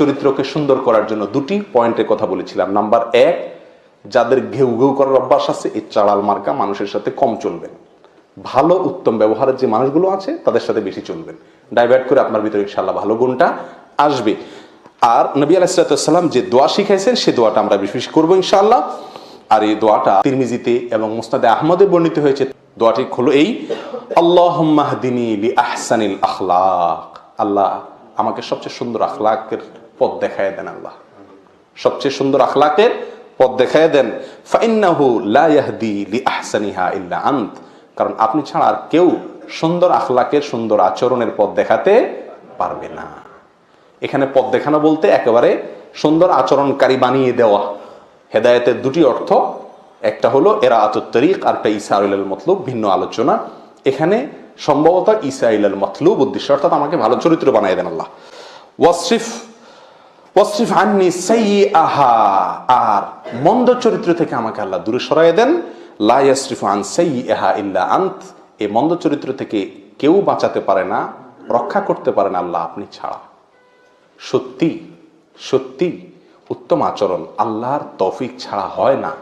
চরিত্রকে সুন্দর করার জন্য দুটি পয়েন্টের কথা বলেছিলাম। নাম্বার এক, যাদের ঘেউ ঘেউ করার অভ্যাস আছে, এই চাড়াল মার্কা মানুষের সাথে কম চলবেন। ভালো, উত্তম ব্যবহারের যে মানুষগুলো আছে, তাদের সাথে বেশি চলবেন। ডাইভার্ট করে আপনার ভিতরে ইনশাল্লাহ ভালো গুণটা আসবে। আর নবী আলাইসালাম যে দোয়া শিখাইছেন, সে দোয়াটা আমরা বেশি বেশি করব ইনশাআল্লাহ। আর এই দোয়াটা তিরমিজিতে এবং মুস্তাদে আহমদে বর্ণিত হয়েছে। দোয়াটি হলো এই আল্লাহ আহসানিল আখলাক। আল্লাহ আমাকে সবচেয়ে সুন্দর আখলাকের পথ দেখায় দেন আল্লাহ। সবচেয়ে সুন্দর আখলাকের পথ দেখায় দেন, ফাইন্নাহু লা ইয়াহদি লি আহসানিহা ইল্লা আন্ত। কারণ আপনি ছাড়া আর কেউ সুন্দর আখলাকের, সুন্দর আচরণের পথ দেখাতে পারবে না। এখানে পথ দেখানো বলতে একেবারে সুন্দর আচরণকারী বানিয়ে দেওয়া। হেদায়েতের দুটি অর্থ, একটা হলো এরা আতরিক আর একটা ইসা ইলাল মতলুব, ভিন্ন আলোচনা। এখানে সম্ভবত ইসা ইলাল মতলুব উদ্দেশ্য, অর্থাৎ আমাকে ভালো চরিত্র বানিয়ে দেন আল্লাহ। ওয়াসিফ সাই আহা আর মন্দ চরিত্র থেকে আমাকে আল্লাহ দূরে সরাই দেন। লা ইয়াসরিফ আন সেই আহা ইল্লা আন্ত, এই মন্দ চরিত্র থেকে কেউ বাঁচাতে পারে না, রক্ষা করতে পারে না আল্লাহ আপনি ছাড়া। সত্যি সত্যি, উত্তম আচরণ আল্লাহর তফিক ছাড়া হয় না।